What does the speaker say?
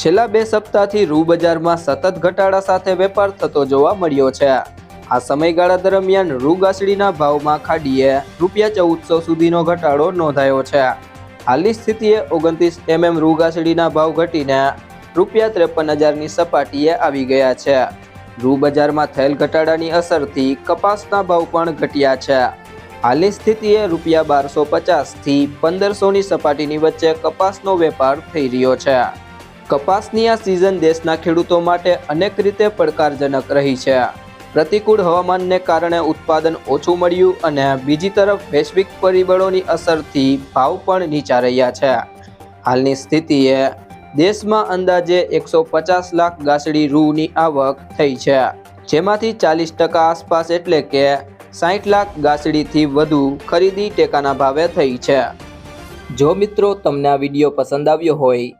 છેલ્લા બે સપ્તાહથી રૂ બજારમાં સતત ઘટાડા સાથે વેપાર થતો જોવા મળ્યો છે. આ સમયગાળા દરમિયાન રૂ ગાસડીના ભાવમાં ખાડીએ રૂપિયા ચૌદસો સુધીનો ઘટાડો નોંધાયો છે. હાલની સ્થિતિએ ઓગણત્રીસ એમએમ રૂ ગાસડીના ભાવ ઘટીને રૂપિયા ત્રેપન હજારની સપાટીએ આવી ગયા છે. રૂ બજારમાં થયેલ ઘટાડાની અસરથી કપાસના ભાવ પણ ઘટ્યા છે. હાલની સ્થિતિએ રૂપિયા બારસો પચાસથી પંદરસોની સપાટીની વચ્ચે કપાસનો વેપાર થઈ રહ્યો છે. કપાસની આ સિઝન દેશના ખેડૂતો માટે અનેક રીતે પડકારજનક રહી છે. પ્રતિકૂળ હવામાનને કારણે ઉત્પાદન ઓછું મળ્યું અને બીજી તરફ વૈશ્વિક પરિબળોની અસરથી ભાવ પણ નીચા રહ્યા છે. હાલની સ્થિતિએ દેશમાં અંદાજે એકસો પચાસ લાખ ગાસડી રૂની આવક થઈ છે. જેમાંથી ચાલીસ ટકા આસપાસ એટલે કે સાઠ લાખ ગાસડીથી વધુ ખરીદી ટેકાના ભાવે થઈ છે. જો મિત્રો તમને આ વીડિયો પસંદ આવ્યો હોય